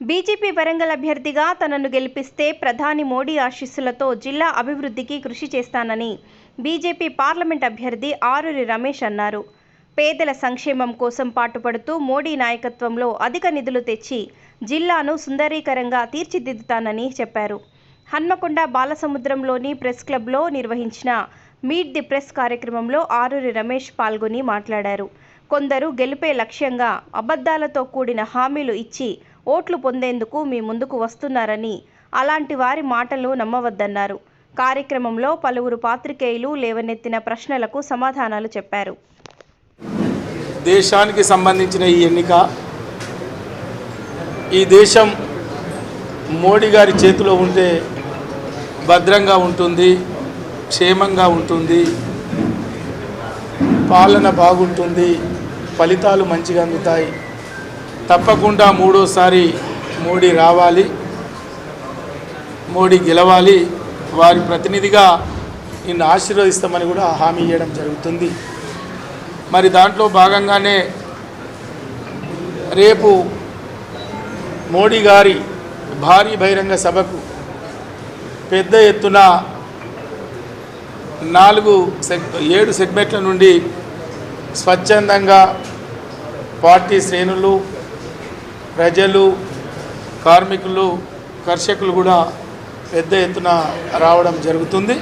BJP Warangal అభ్యర్థిగా తనను గెలిపిస్తే ప్రధాని మోడీ ఆశీస్సులతో జిల్లా అభివృద్ధికి కృషి చేస్తానని బీజేపీ పార్లమెంట్ అభ్యర్థి ఆరూరి రమేష్ అన్నారు. పేదల సంక్షేమం కోసం పాటుపడుతూ మోడీ నాయకత్వంలో అధిక నిధులు తెచ్చి జిల్లాను సుందరీకరంగా తీర్చిదిద్దుతానని చెప్పారు. హన్మకొండ బాలసముద్రంలోని ప్రెస్ క్లబ్లో నిర్వహించిన మీట్ ది ప్రెస్ కార్యక్రమంలో ఆరూరి రమేష్ పాల్గొని మాట్లాడారు. కొందరు గెలుపే లక్ష్యంగా అబద్ధాలతో కూడిన హామీలు ఇచ్చి ఓట్లు పొందేందుకు మీ ముందుకు వస్తున్నారని అలాంటి వారి మాటలు నమ్మవద్దన్నారు. కార్యక్రమంలో పలువురు పాత్రికేయులు లేవనెత్తిన ప్రశ్నలకు సమాధానాలు చెప్పారు. దేశానికి సంబంధించిన ఈ ఎన్నిక ఈ దేశం మోడీ గారి చేతిలో ఉంటే భద్రంగా ఉంటుంది క్షేమంగా ఉంటుంది పాలన బాగుంటుంది ఫలితాలు మంచిగా అందుతాయి. తప్పకుండా మూడోసారి మోడీ రావాలి మోడీ గెలవాలి వారి ప్రతినిధిగా నిన్ను ఆశీర్వదిస్తామని కూడా హామీ ఇవ్వడం జరుగుతుంది. మరి దాంట్లో భాగంగానే రేపు మోడీ గారి భారీ బహిరంగ సభకు పెద్ద ఎత్తున నాలుగు సెగ్ ఏడు సెగ్మెంట్ల నుండి స్వచ్ఛందంగా పార్టీ శ్రేణులు ప్రజలు కార్మికులు కర్షకులు కూడా పెద్ద ఎత్తున రావడం జరుగుతుంది.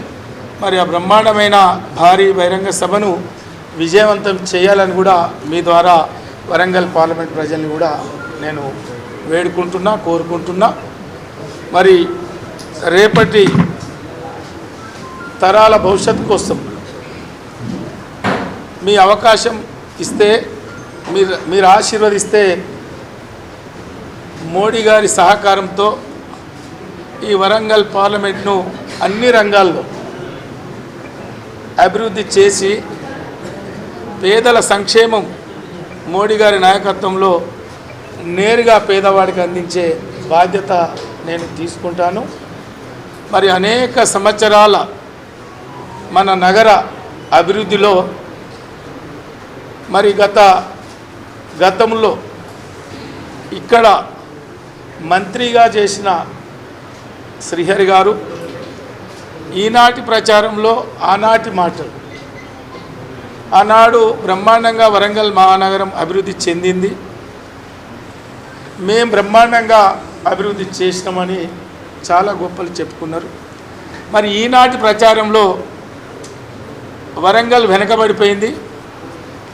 మరి ఆ బ్రహ్మాండమైన భారీ బహిరంగ సభను విజయవంతం చేయాలని కూడా మీ ద్వారా వరంగల్ పార్లమెంట్ ప్రజల్ని కూడా నేను వేడుకుంటున్నా కోరుకుంటున్నా. మరి రేపటి తరాల భవిష్యత్తు కోసం మీ అవకాశం ఇస్తే మీరు మీరు ఆశీర్వదిస్తే మోడీ గారి సహకారంతో ఈ వరంగల్ పార్లమెంట్ను అన్ని రంగాల్లో అభివృద్ధి చేసి పేదల సంక్షేమం మోడీ గారి నాయకత్వంలో నేరుగా పేదవాడికి అందించే బాధ్యత నేను తీసుకుంటాను. మరి అనేక సంవత్సరాల మన నగర అభివృద్ధిలో మరి గత గతంలో ఇక్కడ మంత్రిగా చేసిన శ్రీహరి గారు ఈనాటి ప్రచారంలో ఆనాటి మాటలు. ఆనాడు బ్రహ్మాండంగా వరంగల్ మహానగరం అభివృద్ధి చెందింది. మేం బ్రహ్మాండంగా అభివృద్ధి చేసినామని చాలా గొప్పలు చెప్పుకున్నారు. మరి ఈనాటి ప్రచారంలో వరంగల్ వెనకబడిపోయింది.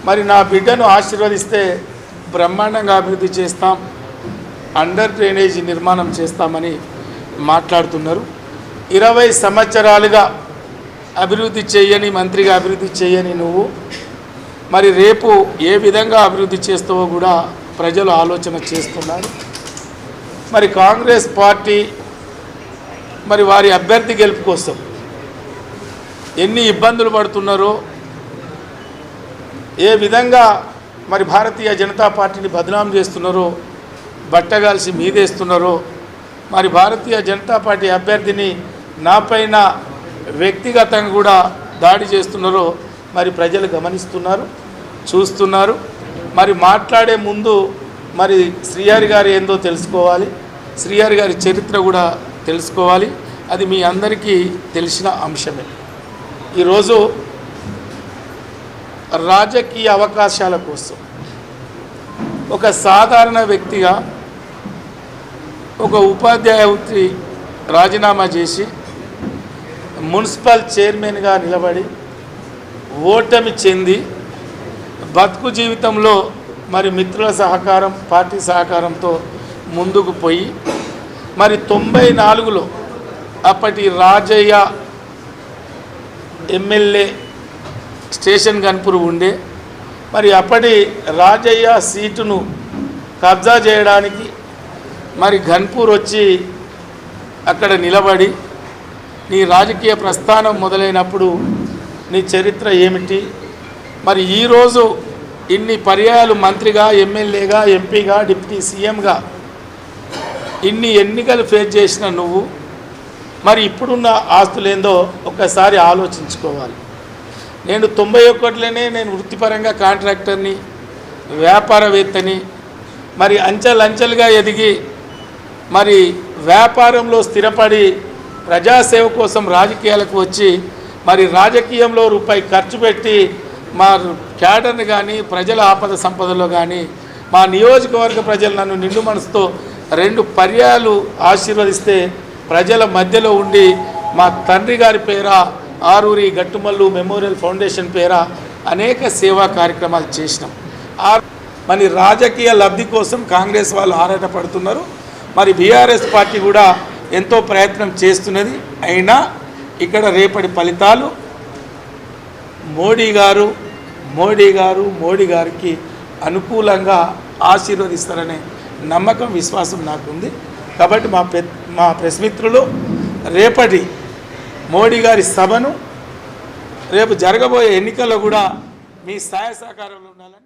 మరి నా బిడ్డను ఆశీర్వదిస్తే బ్రహ్మాండంగా అభివృద్ధి చేస్తాం. అండర్ డ్రైనేజీ నిర్మాణం చేస్తామని మాట్లాడుతున్నారు. ఇరవై సంవత్సరాలుగా అభివృద్ధి చేయని మంత్రిగా అభివృద్ధి చేయని నువ్వు మరి రేపు ఏ విధంగా అభివృద్ధి చేస్తావో కూడా ప్రజలు ఆలోచన చేస్తున్నారు. మరి కాంగ్రెస్ పార్టీ మరి వారి అభ్యర్థి గెలుపు కోసం ఎన్ని ఇబ్బందులు పడుతున్నారో ఏ విధంగా మరి భారతీయ జనతా పార్టీని బదనాం చేస్తున్నారో బట్టగాల్సి మీదేస్తున్నారో. మరి భారతీయ జనతా పార్టీ అభ్యర్థిని నాపైన వ్యక్తిగతంగా కూడా దాడి చేస్తున్నారో. మరి ప్రజలు గమనిస్తున్నారు చూస్తున్నారు. మరి మాట్లాడే ముందు మరి శ్రీహరి గారు ఏందో తెలుసుకోవాలి. శ్రీహరి గారి చరిత్ర కూడా తెలుసుకోవాలి. అది మీ అందరికీ తెలిసిన అంశమే. ఈరోజు రాజకీయ అవకాశాల కోసం ఒక సాధారణ వ్యక్తిగా ఒక ఉపాధ్యాయ వృత్తి రాజీనామా చేసి మున్సిపల్ చైర్మన్గా నిలబడి ఓటమి చెంది బతుకు జీవితంలో మరి మిత్రుల సహకారం పార్టీ సహకారంతో ముందుకు పోయి మరి తొంభై నాలుగులో అప్పటి రాజయ్య ఎమ్మెల్యే స్టేషన్ గన్పూర్ ఉండే మరి అప్పటి రాజయ్య సీటును కబ్జా చేయడానికి మరి ఘన్పూర్ వచ్చి అక్కడ నిలబడి నీ రాజకీయ ప్రస్థానం మొదలైనప్పుడు నీ చరిత్ర ఏమిటి? మరి ఈరోజు ఇన్ని పర్యాయాలు మంత్రిగా ఎమ్మెల్యేగా ఎంపీగా డిప్యూటీ సీఎంగా ఇన్ని ఎన్నికలు ఫేస్ చేసిన నువ్వు మరి ఇప్పుడున్న ఆస్తులేందో ఒక్కసారి ఆలోచించుకోవాలి. నేను తొంభై ఒకటిలోనే నేను వృత్తిపరంగా కాంట్రాక్టర్ని వ్యాపారవేత్తని మరి అంచెలంచెలుగా ఎదిగి మరి వ్యాపారంలో స్థిరపడి ప్రజాసేవ కోసం రాజకీయాలకు వచ్చి మరి రాజకీయంలో రూపాయి ఖర్చు పెట్టి మా క్యాడర్ని కానీ ప్రజల ఆపద సంపదలో కానీ మా నియోజకవర్గ ప్రజలు నన్ను నిండు మనసుతో రెండు పర్యాలు ఆశీర్వదిస్తే ప్రజల మధ్యలో ఉండి మా తండ్రి గారి పేర ఆరూరి గట్టుమల్లు మెమోరియల్ ఫౌండేషన్ పేర అనేక సేవా కార్యక్రమాలు చేసినాం. ఆ మరి రాజకీయ లబ్ధి కోసం కాంగ్రెస్ వాళ్ళు ఆరాటపడుతున్నారు మరి బీఆర్ఎస్ పార్టీ కూడా ఎంతో ప్రయత్నం చేస్తున్నది. అయినా ఇక్కడ రేపటి ఫలితాలు మోడీ గారు మోడీ గారు మోడీ గారికి అనుకూలంగా ఆశీర్వదిస్తారనే నమ్మకం విశ్వాసం నాకుంది. కాబట్టి మా పె మా ప్రెస్ మిత్రులు రేపటి మోడీ గారి సభను రేపు జరగబోయే ఎన్నికల్లో కూడా మీ సహాయ సహకారంలో ఉండాలని